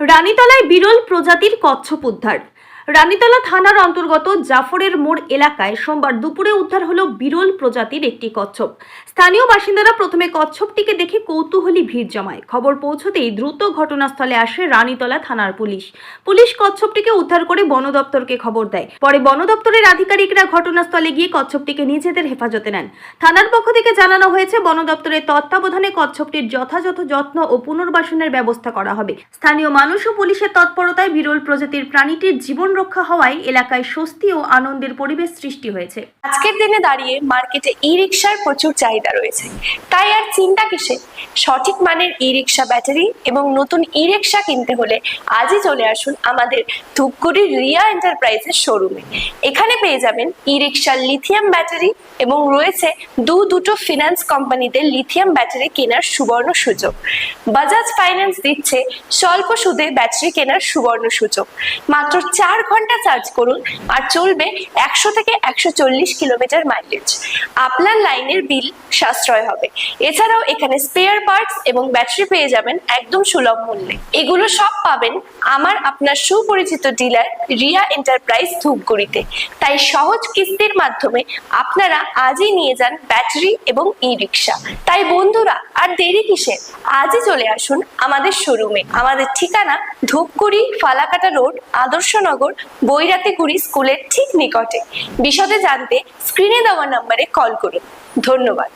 রানীতলায় বিরল প্রজাতির কচ্ছপ উদ্ধার। রানীতলা থানার অন্তর্গত জাফরের মোড় এলাকায় সোমবার দুপুরে উদ্ধার হলো বিরল প্রজাতির একটি কচ্ছপ। স্থানীয় বাসিন্দারা প্রথমে কচ্ছপটিকে দেখে কৌতূহলী ভিড় জমায়। খবর পৌঁছতেই দ্রুত ঘটনাস্থলে আসে রানীতলা থানার পুলিশ। পুলিশ কচ্ছপটিকে উদ্ধার করে বন দপ্তরকে খবর দেয়। পরে বন দপ্তরের আধিকারিকরা ঘটনাস্থলে গিয়ে কচ্ছপটিকে নিজেদের হেফাজতে নেন। থানার পক্ষ থেকে জানানো হয়েছে, বন দপ্তরের তত্ত্বাবধানে কচ্ছপটির যথাযথ যত্ন ও পুনর্বাসনের ব্যবস্থা করা হবে। স্থানীয় মানুষ ও পুলিশের তৎপরতায় বিরল প্রজাতির প্রাণীটির জীবন রক্ষা হওয়ায় এলাকায় স্বস্তি ও আনন্দের পরিবেশ সৃষ্টি হয়েছে। আজকের দিনে দাঁড়িয়ে মার্কেটে ই রিক্সার প্রচুর চাহিদা রয়েছে। তাই আর চিন্তা কিসে? সঠিক মানের ই রিক্সা ব্যাটারি এবং নতুন ই রিক্সা কিনতে হলে আজই চলে আসুন আমাদের ধূপগুড়ির রিয়া এন্টারপ্রাইজের শোরুমে। এখানে পেয়ে যাবেন ই রিক্সার লিথিয়াম ব্যাটারি এবং রয়েছে দু দুটো ফিনান্স কোম্পানিতে লিথিয়াম ব্যাটারি কেনার সুবর্ণ সুযোগ। বাজাজ ফাইন্যান্স দিচ্ছে স্বল্প সুদে ব্যাটারি কেনার সুবর্ণ সুযোগ। মাত্র চার ঘণ্টা চার্জ করুন আর চলবে একশো থেকে একশো চল্লিশ কিলোমিটার মাইলেজ আপনার লাইনের বিল সাশ্রয় হবে। এছাড়াও এখানে স্পেয়ার পার্টস এবং ব্যাটারি পেয়ে যাবেন একদম সুলভ মূল্যে। এগুলো সব পাবেন আমার আপনার সুপরিচিত ডিলার রিয়া এন্টারপ্রাইজ ধূপগুড়িতে। তাই সহজ কিস্তির মাধ্যমে আপনারা আজই নিয়ে যান ব্যাটারি এবং ই রিক্সা তাই বন্ধুরা, আর দেরি কিসে? আজই চলে আসুন আমাদের শোরুমে আমাদের ঠিকানা ধূপগুড়ি, ফালাকাটা রোড আদর্শনগর বৈরাতিগুড়ি স্কুলের ঠিক নিকটে। বিশদে জানতে স্ক্রিনে দেওয়া নম্বরে কল করুন। ধন্যবাদ।